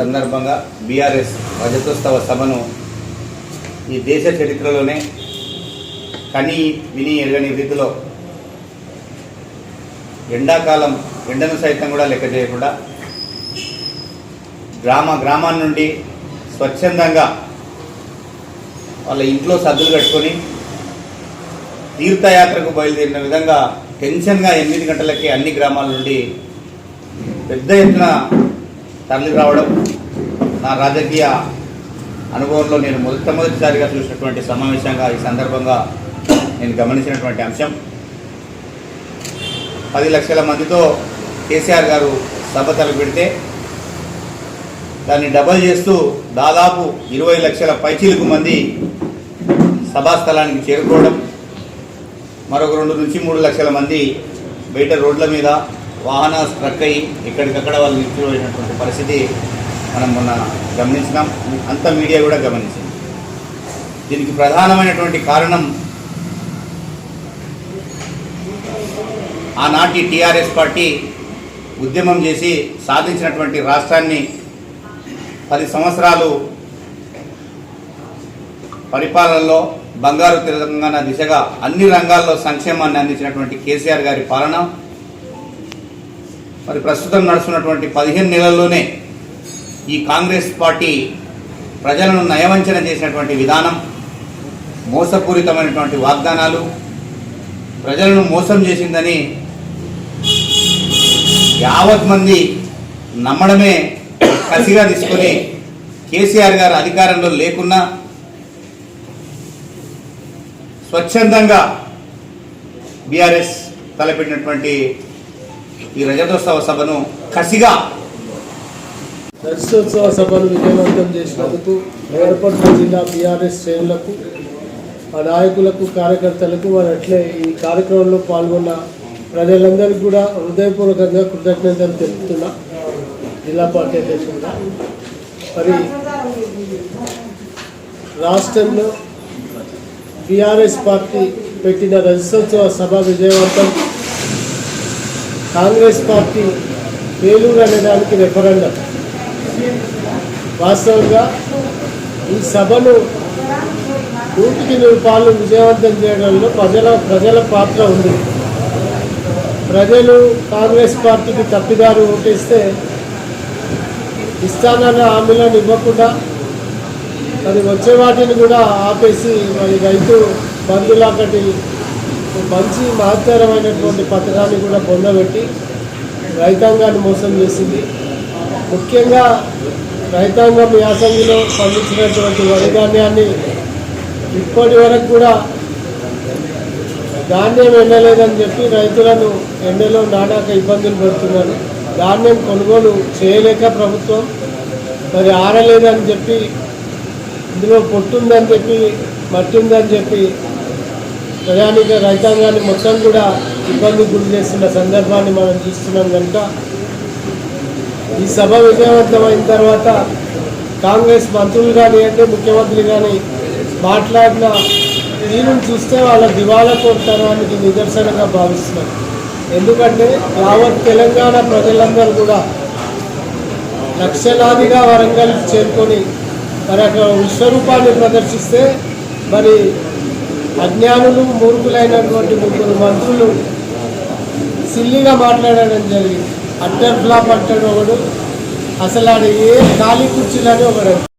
సందర్భంగా బీఆర్ఎస్ రజతోత్సవ సభను ఈ దేశ చరిత్రలోనే కని విని ఎరగని రీతిలో ఎండాకాలం ఎండను సైతం కూడా లెక్క చేయకుండా గ్రామ గ్రామాల నుండి స్వచ్ఛందంగా వాళ్ళ ఇంట్లో సద్దులు కట్టుకొని తీర్థయాత్రకు బయలుదేరిన విధంగా టెన్షన్గా ఎనిమిది గంటలకి అన్ని గ్రామాల నుండి పెద్ద ఎత్తున తరలి రావడం నా రాజకీయ అనుభవంలో నేను మొట్టమొదటిసారిగా చూసినటువంటి సమావేశంగా ఈ సందర్భంగా నేను గమనించినటువంటి అంశం. పది లక్షల మందితో కేసీఆర్ గారు సభ తలపెడితే దాన్ని డబల్ చేస్తూ దాదాపు ఇరవై లక్షల పైచీలకు మంది సభాస్థలానికి చేరుకోవడం మరొక రెండు నుంచి మూడు లక్షల మంది బయట రోడ్ల మీద వాహనాలు స్ట్రక్ అయ్యి ఎక్కడికక్కడ వాళ్ళు నిలిచిపోయినటువంటి పరిస్థితి మనం మొన్న గమనించినాం. అంత మీడియా కూడా గమనించింది. దీనికి ప్రధానమైనటువంటి కారణం ఆనాటి టీఆర్ఎస్ పార్టీ ఉద్యమం చేసి సాధించినటువంటి రాష్ట్రాన్ని పది సంవత్సరాలు పరిపాలనలో బంగారు తెలంగాణ దిశగా అన్ని రంగాల్లో సంక్షేమాన్ని అందించినటువంటి కేసీఆర్ గారి పాలన మరి ప్రస్తుతం నడుస్తున్నటువంటి పదిహేను నెలల్లోనే ఈ కాంగ్రెస్ పార్టీ ప్రజలను నయవంచన చేసినటువంటి విధానం మోసపూరితమైనటువంటి వాగ్దానాలు ప్రజలను మోసం చేసిందని యావత్ మంది నమ్మడమే కసిగా తీసుకొని కేసీఆర్ గారు అధికారంలో లేకున్నా స్వచ్ఛందంగా బీఆర్ఎస్ తలపెట్టినటువంటి ఈ రజతోత్సవ సభను కసిగా రజతోత్సవ సభను విజయవంతం చేసినందుకు మేడపట్ల జిల్లా బీఆర్ఎస్ శ్రేణులకు ఆ నాయకులకు కార్యకర్తలకు వారు అట్లే ఈ కార్యక్రమంలో పాల్గొన్న ప్రజలందరికీ కూడా హృదయపూర్వకంగా కృతజ్ఞతలు తెలుపుతున్నా. జిల్లా పార్టీ అధ్యక్షుడుగా. మరి రాష్ట్రంలో బీఆర్ఎస్ పార్టీ పెట్టిన రజతోత్సవ సభ విజయవంతం కాంగ్రెస్ పార్టీ వేలూరు అనేదానికి రెఫరెండం. వాస్తవంగా ఈ సభను నూటికి నూరు పాలు విజయవంతం చేయడంలో ప్రజల ప్రజల పాత్ర ఉంది. ప్రజలు కాంగ్రెస్ పార్టీకి తప్పిదారు ఓటేస్తే ఇస్తానన్న హామీలను ఇవ్వకుండా మరి వచ్చే వాటిని కూడా ఆపేసి మరి రైతు బంధులాకటి మంచి మహత్తరమైనటువంటి పథకాన్ని కూడా పొందబెట్టి రైతాంగాన్ని మోసం చేసింది. ముఖ్యంగా రైతాంగం యాసంగిలో పండించినటువంటి వరి ధాన్యాన్ని ఇప్పటి వరకు కూడా ధాన్యం ఎండలేదని చెప్పి రైతులను ఎండలో నానాక ఇబ్బందులు పెడుతున్నారు. ధాన్యం కొనుగోలు చేయలేక ప్రభుత్వం మరి ఆరలేదని చెప్పి ఇందులో పొట్టుందని చెప్పి మట్టి ఉందని చెప్పి ప్రజానిక రైతాంగాన్ని మొత్తం కూడా ఇబ్బంది గురి చేస్తున్న సందర్భాన్ని మనం చూస్తున్నాం కనుక ఈ సభ విజయవంతమైన తర్వాత కాంగ్రెస్ మంత్రులు కానివ్వండి ముఖ్యమంత్రి కానీ మాట్లాడిన తీరును చూస్తే వాళ్ళ దివాలా కోరుతనానికి నిదర్శనంగా భావిస్తున్నారు ఎందుకంటే యావత్ తెలంగాణ ప్రజలందరూ కూడా లక్షలాదిగా వరంగల్ చేరుకొని మరి అక్కడ విశ్వరూపాన్ని ప్రదర్శిస్తే మరి అజ్ఞానులు మూర్ఖులైనటువంటి ముగ్గురు మంత్రులు సిల్లిగా మాట్లాడడం జరిగింది. అట్టర్ ఫ్లాప్ అంటాడు ఒకడు. అసలు ఆడ ఏ ఖాళీ కుర్చీలని ఒకడు